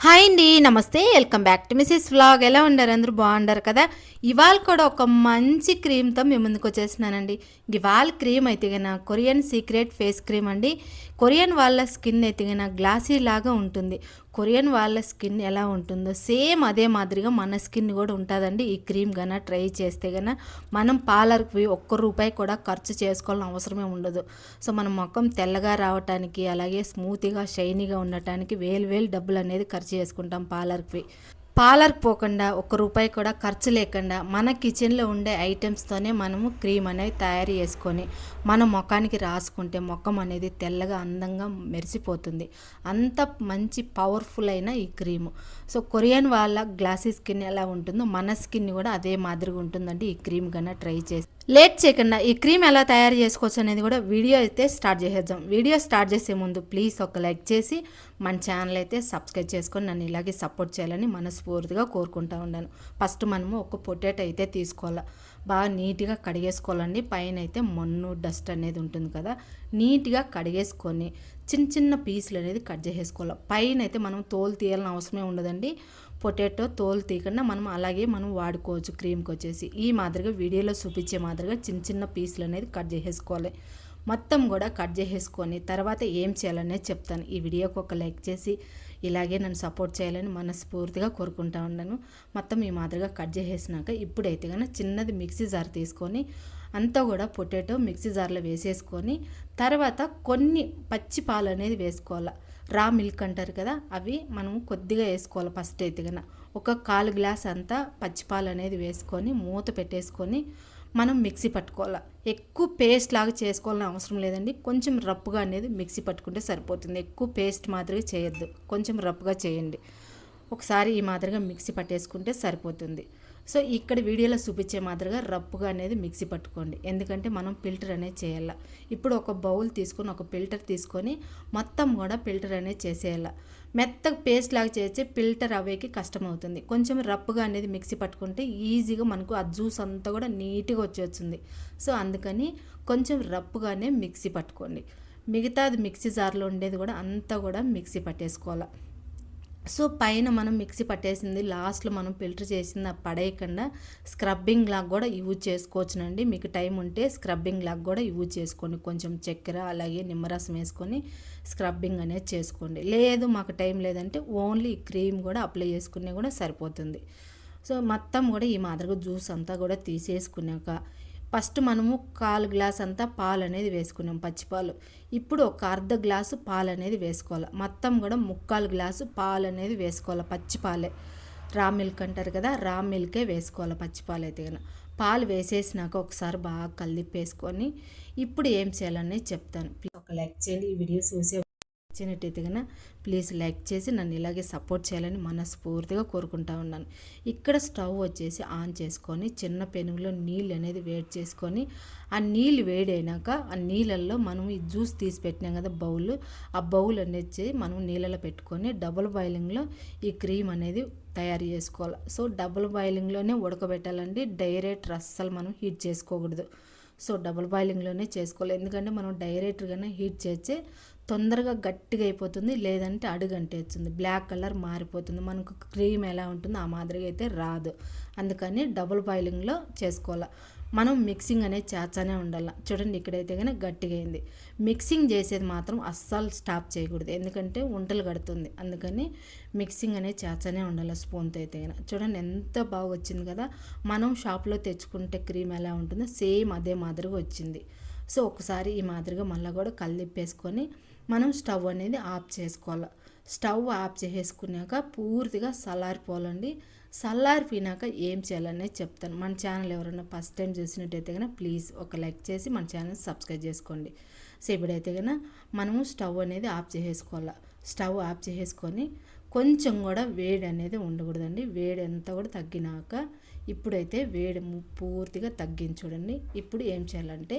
Hi అండి namaste welcome back to Mrs vlog. ఎలా ఉండారు అందరూ బాగుండారు కదా? ఇవాళ కూడా ఒక మంచి క్రీమ్తో మేము ముందుకు వచ్చేసినానండి ఇవాళ క్రీమ్ అయితే కొరియన్ సీక్రెట్ ఫేస్ క్రీమ్ అండి. కొరియన్ వాళ్ళ స్కిన్ అయితే గ్లాసీ లాగా ఉంటుంది. కొరియన్ వాళ్ళ స్కిన్ ఎలా ఉంటుందో సేమ్ అదే మాదిరిగా మన స్కిన్ కూడా ఉంటుందండి. ఈ క్రీమ్ కన్నా ట్రై చేస్తే కన్నా మనం పార్లర్కి ఒక్క రూపాయి కూడా ఖర్చు చేసుకోవాలని అవసరమే ఉండదు. సో మన ముఖం తెల్లగా రావటానికి అలాగే స్మూత్గా షైనీగా ఉండటానికి వేలు వేలు డబ్బులు అనేది ఖర్చు చేసుకుంటాం పార్లర్కి పార్లర్కి పోకుండా ఒక్క రూపాయి కూడా ఖర్చు లేకుండా మన కిచెన్లో ఉండే ఐటమ్స్తోనే మనము క్రీమ్ అనేది తయారు చేసుకొని మన ముఖానికి రాసుకుంటే ముఖం అనేది తెల్లగా అందంగా మెరిసిపోతుంది. అంత మంచి పవర్ఫుల్ అయిన ఈ క్రీము. సో కొరియన్ వాళ్ళ గ్లాసీ స్కిన్ ఎలా ఉంటుందో మన స్కిన్ కూడా అదే మాదిరిగా ఉంటుందండి ఈ క్రీమ్ కన్నా ట్రై చేసి లేట్ చేయకుండా ఈ క్రీమ్ ఎలా తయారు చేసుకోవచ్చు అనేది కూడా వీడియో అయితే స్టార్ట్ చేసేద్దాం. వీడియో స్టార్ట్ చేసే ముందు ప్లీజ్ ఒక లైక్ చేసి మన ఛానల్ అయితే సబ్స్క్రైబ్ చేసుకొని నన్ను ఇలాగే సపోర్ట్ చేయాలని మనస్ఫూర్తిగా కోరుకుంటా ఉన్నాను. ఫస్ట్ మనము ఒక పొటాటో అయితే తీసుకోవాలి. బాగా నీట్గా కడిగేసుకోవాలండి. పైన అయితే మన్ను డస్ట్ అనేది ఉంటుంది కదా. నీట్గా కడిగేసుకొని చిన్న చిన్న పీసులు అనేది కట్ చేసేసుకోవాలి. పైన అయితే మనం తోలు తీయాలని అవసరమే ఉండదండి. పొటాటో తోలు తీయకుండా మనం అలాగే మనం వాడుకోవచ్చు క్రీమ్కి వచ్చేసి. ఈ మాదిరిగా వీడియోలో చూపించే మాదిరిగా చిన్న చిన్న పీసులు అనేది కట్ చేసేసుకోవాలి. మొత్తం కూడా కట్ చేసేసుకొని తర్వాత ఏం చేయాలనేది చెప్తాను. ఈ వీడియోకి ఒక లైక్ చేసి ఇలాగే నన్ను సపోర్ట్ చేయాలని మనస్ఫూర్తిగా కోరుకుంటా ఉన్నాను. మొత్తం ఈ మాదిరిగా కట్ చేసేసినాక ఇప్పుడైతే కనుక చిన్నది మిక్సీ జార్ తీసుకొని అంతా కూడా పొటాటో మిక్సీ జార్లో వేసేసుకొని తర్వాత కొన్ని పచ్చి పాలు అనేది వేసుకోవాలి. రా మిల్క్ అంటారు కదా అవి మనం కొద్దిగా వేసుకోవాలి ఫస్ట్ అయితే ఒక కాలు గ్లాస్ అంతా పచ్చిపాలు అనేది వేసుకొని మూత పెట్టేసుకొని మనం మిక్సీ పట్టుకోవాలి. ఎక్కువ పేస్ట్ లాగా చేసుకోవాలని అవసరం లేదండి. కొంచెం రప్పుగా అనేది మిక్సీ పట్టుకుంటే సరిపోతుంది. ఎక్కువ పేస్ట్ మాదిరిగా చేయొద్దు. కొంచెం రప్పుగా చేయండి. ఒకసారి ఈ మాదిరిగా మిక్సీ పట్టేసుకుంటే సరిపోతుంది. సో ఇక్కడ వీడియోలో చూపించే మాదిరిగా రప్పుగా అనేది మిక్సీ పట్టుకోండి. ఎందుకంటే మనం ఫిల్టర్ అనేది చేయాల. ఇప్పుడు ఒక బౌల్ తీసుకొని ఒక ఫిల్టర్ తీసుకొని మొత్తం కూడా ఫిల్టర్ అనేది చేసేయాల. మెత్తగా పేస్ట్ లాగా చేస్తే ఫిల్టర్ అవేకి కష్టం అవుతుంది కొంచెం రప్పుగా అనేది మిక్సీ పట్టుకుంటే ఈజీగా మనకు ఆ జ్యూస్ అంతా కూడా నీట్గా వచ్చేస్తుంది. సో అందుకని కొంచెం రప్పుగానే మిక్సీ పట్టుకోండి. మిగతాది మిక్సీ జార్లో ఉండేది కూడా అంతా కూడా మిక్సీ పట్టేసుకోవాలి. సో పైన మనం మిక్సీ పట్టేసింది లాస్ట్లో మనం ఫిల్టర్ చేసింది పడేయకుండా స్క్రబ్బింగ్ లాగా కూడా యూజ్ చేసుకోవచ్చునండి. మీకు టైం ఉంటే స్క్రబ్బింగ్ లాగా కూడా యూజ్ చేసుకోండి. కొంచెం చక్కెర అలాగే నిమ్మరసం వేసుకొని స్క్రబ్బింగ్ అనేది చేసుకోండి. లేదు మాకు టైం లేదంటే ఓన్లీ క్రీమ్ కూడా అప్లై చేసుకునే కూడా సరిపోతుంది. సో మొత్తం కూడా ఈ మాదిరిగా జ్యూస్ అంతా కూడా తీసేసుకున్నాక ఫస్ట్ మనము కాలు గ్లాస్ అంతా పాలు అనేది వేసుకున్నాం పచ్చిపాలు ఇప్పుడు ఒక అర్ధ గ్లాసు పాలు అనేది వేసుకోవాలి? మొత్తం కూడా ముక్కాలు గ్లాసు పాలు అనేది వేసుకోవాలి? పచ్చిపాలే రా మిల్క్ అంటారు కదా రా మిల్కే వేసుకోవాలి పచ్చిపాలు అయితే కనుక పాలు వేసేసినాక ఒకసారి బాగా కలిపేసుకొని ఇప్పుడు ఏం చేయాలనేది చెప్తాను. ఒక లైక్ చేయండి ఈ వీడియో చూసే నచ్చినట్టయితే కనుక ప్లీజ్ లైక్ చేసి నన్ను ఇలాగే సపోర్ట్ చేయాలని మనస్ఫూర్తిగా కోరుకుంటా ఉన్నాను. ఇక్కడ స్టవ్ వచ్చేసి ఆన్ చేసుకొని చిన్న పెనుగులో నీళ్ళు అనేది వేడి చేసుకొని ఆ నీళ్ళు వేడైనాక ఆ నీళ్ళల్లో మనం ఈ జ్యూస్ తీసి పెట్టినాం కదా బౌల్ ఆ బౌల్ అనేది మనం నీళ్ళలో పెట్టుకొని డబుల్ బాయిలింగ్లో ఈ క్రీమ్ అనేది తయారు చేసుకోవాలి. సో డబుల్ బాయిలింగ్లోనే ఉడకబెట్టాలండి. డైరెక్ట్ అస్సలు మనం హీట్ చేసుకోకూడదు. సో డబుల్ బాయిలింగ్లోనే చేసుకోవాలి. ఎందుకంటే మనం డైరెక్ట్గానే హీట్ చేస్తే తొందరగా గట్టిగా అయిపోతుంది లేదంటే అడుగంటే వచ్చింది. బ్లాక్ కలర్ మారిపోతుంది. మనకు క్రీమ్ ఎలా ఉంటుందో ఆ మాదిరిగా అయితే రాదు. అందుకని డబుల్ బాయిలింగ్లో చేసుకోవాలి. మనం మిక్సింగ్ అనేది చేస్తూనే ఉండాలి. చూడండి ఇక్కడైతే కానీ గట్టిగా అయింది. మిక్సింగ్ చేసేది మాత్రం అస్సలు స్టాప్ చేయకూడదు. ఎందుకంటే వంటలు కడుతుంది. అందుకని మిక్సింగ్ అనేది చేస్తూనే ఉండాలి స్పూన్తో అయితే కానీ చూడండి ఎంత బాగా వచ్చింది కదా. మనం షాప్లో తెచ్చుకుంటే క్రీమ్ ఎలా ఉంటుందో సేమ్ అదే మాదిరిగా వచ్చింది. సో ఒకసారి ఈ మాదిరిగా మళ్ళీ కూడా కలిపేసుకొని మనం స్టవ్ అనేది ఆఫ్ చేసుకోవాలి. స్టవ్ ఆఫ్ చేసేసుకున్నాక పూర్తిగా చల్లారిపోవాలండి చల్లారిపోయినాక ఏం చేయాలనేది చెప్తాను. మన ఛానల్ ఎవరైనా ఫస్ట్ టైం చూసినట్టయితే కనుక ప్లీజ్ ఒక లైక్ చేసి మన ఛానల్ సబ్స్క్రైబ్ చేసుకోండి. సో ఇప్పుడైతే కనుక మనము స్టవ్ అనేది ఆఫ్ చేసేసుకోవాలి స్టవ్ ఆఫ్ చేసేసుకొని కొంచెం కూడా వేడి అనేది ఉండకూడదండి. వేడి అంతా కూడా తగ్గినాక ఇప్పుడైతే వేడి పూర్తిగా తగ్గించుడండి ఇప్పుడు ఏం చేయాలంటే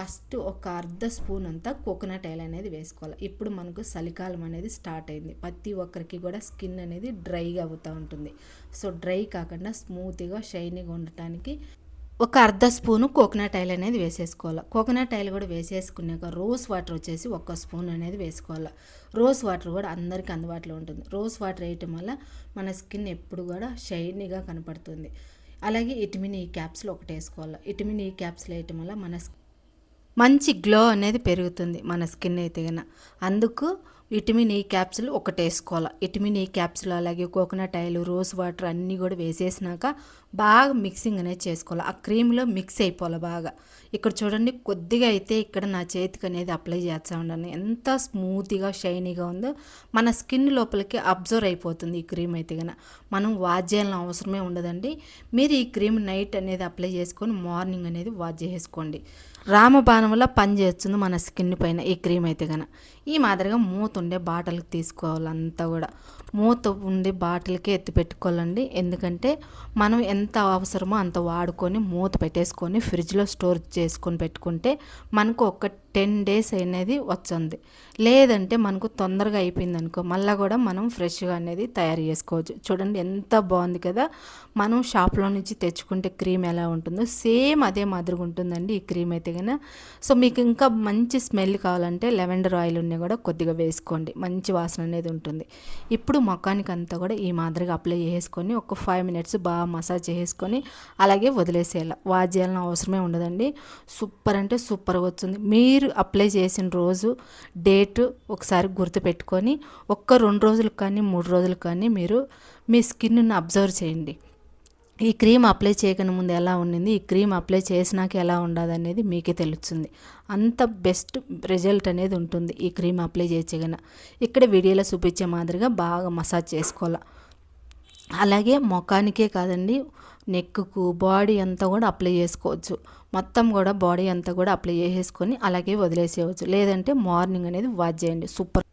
ఫస్ట్ ఒక అర్ధ స్పూన్ అంతా కోకోనట్ ఆయిల్ అనేది వేసుకోవాలి. ఇప్పుడు మనకు చలికాలం అనేది స్టార్ట్ అయింది. ప్రతి ఒక్కరికి కూడా స్కిన్ అనేది డ్రైగా అవుతూ ఉంటుంది. సో డ్రై కాకుండా స్మూత్గా షైనీగా ఉండటానికి ఒక అర్ధ స్పూను కోకోనట్ ఆయిల్ అనేది వేసేసుకోవాలి. కోకోనట్ ఆయిల్ కూడా వేసేసుకున్నాక రోజ్ వాటర్ వచ్చేసి ఒక స్పూన్ అనేది వేసుకోవాలి. రోజ్ వాటర్ కూడా అందరికీ అందుబాటులో ఉంటుంది. రోజ్ వాటర్ వేయటం వల్ల మన స్కిన్ ఎప్పుడు కూడా షైనీగా కనపడుతుంది. అలాగే ఇటమిన్ ఈ క్యాప్స్లు ఒకటి వేసుకోవాలి. ఇటమిన్ ఈ క్యాప్స్లు వేయటం వల్ల మన మంచి గ్లో అనేది పెరుగుతుంది మన స్కిన్ అయితే గన అందుకు విటమిన్ ఈ క్యాప్సుల్ ఒకటి వేసుకోవాలి విటమిన్ ఈ క్యాప్సుల్ అలాగే కోకోనట్ ఆయిల్ రోజ్ వాటర్ అన్నీ కూడా వేసేసినాక బాగా మిక్సింగ్ అనేది చేసుకోవాలి. ఆ క్రీమ్లో మిక్స్ అయిపోవాలి బాగా. ఇక్కడ చూడండి కొద్దిగా అయితే ఇక్కడ నా చేతికి అనేది అప్లై చేస్తూ ఉండాలి ఎంత స్మూత్గా షైనీగా ఉందో మన స్కిన్ లోపలికి అబ్జర్వ్ అయిపోతుంది ఈ క్రీమ్ అయితే కనుక మనం వాష్ చేయాలని అవసరమే ఉండదండి. మీరు ఈ క్రీమ్ నైట్ అనేది అప్లై చేసుకొని మార్నింగ్ అనేది వాష్ చేసుకోండి. రామబాణం పని చేస్తుంది మన స్కిన్ పైన ఈ క్రీమ్ అయితే కనుక ఈ మాదిరిగా మూత ఉండే బాటలకు తీసుకోవాలి అంతా కూడా. మూత ఉండే బాటిల్కి ఎత్తి పెట్టుకోవాలండి. ఎందుకంటే మనం ఎంత అవసరమో అంత వాడుకొని మూత పెట్టేసుకొని ఫ్రిడ్జ్లో స్టోర్ చేసుకొని పెట్టుకుంటే మనకు ఒక టెన్ డేస్ అనేది వచ్చింది. లేదంటే మనకు తొందరగా అయిపోయింది అనుకో మళ్ళీ కూడా మనం ఫ్రెష్గా అనేది తయారు చేసుకోవచ్చు. చూడండి ఎంత బాగుంది కదా. మనం షాప్లో నుంచి తెచ్చుకుంటే క్రీమ్ ఎలా ఉంటుందో సేమ్ అదే మాదిరిగా ఉంటుందండి ఈ క్రీమ్ అయితే కనుక సో మీకు ఇంకా మంచి స్మెల్ కావాలంటే లెవెండర్ ఆయిల్ ఉన్న కూడా కొద్దిగా వేసుకోండి. మంచి వాసన అనేది ఉంటుంది. ఇప్పుడు మొఖానికి అంతా కూడా ఈ మాదిరిగా అప్లై చేసుకొని ఒక ఫైవ్ మినిట్స్ బాగా మసాజ్ చేసుకొని అలాగే వదిలేసేయాలి. వాష్ చేయాలని అవసరమే ఉండదండి. సూపర్ అంటే సూపర్గా వచ్చింది. మీరు అప్లై చేసిన రోజు డేట్ ఒకసారి గుర్తుపెట్టుకొని ఒక్క రెండు రోజులకు కానీ మూడు రోజులకు కానీ మీరు మీ స్కిన్ను అబ్జర్వ్ చేయండి. ఈ క్రీమ్ అప్లై చేయకనే ముందు ఎలా ఉండింది ఈ క్రీమ్ అప్లై చేసినాక ఎలా ఉండదు అనేది మీకే తెలుస్తుంది. అంత బెస్ట్ రిజల్ట్ అనేది ఉంటుంది ఈ క్రీమ్ అప్లై చేయగన ఇక్కడ వీడియోలో చూపించే మాదిరిగా బాగా మసాజ్ చేసుకోవాలి. అలాగే ముఖానికే కాదండి నెక్కు బాడీ అంతా కూడా అప్లై చేసుకోవచ్చు. మొత్తం కూడా బాడీ అంతా కూడా అప్లై చేసేసుకొని అలాగే వదిలేసేయవచ్చు. లేదంటే మార్నింగ్ అనేది వాచ్ చేయండి. సూపర్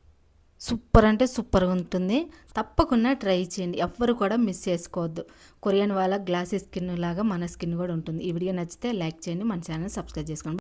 సూపర్ అంటే సూపర్గా ఉంటుంది. తప్పకుండా ట్రై చేయండి. ఎవ్వరు కూడా మిస్ చేసుకోవద్దు. కొరియన్ వాళ్ళ గ్లాసీ స్కిన్ లాగా మన స్కిన్ కూడా ఉంటుంది. ఈ వీడియో నచ్చితే లైక్ చేయండి. మన ఛానల్ సబ్స్క్రైబ్ చేసుకోండి.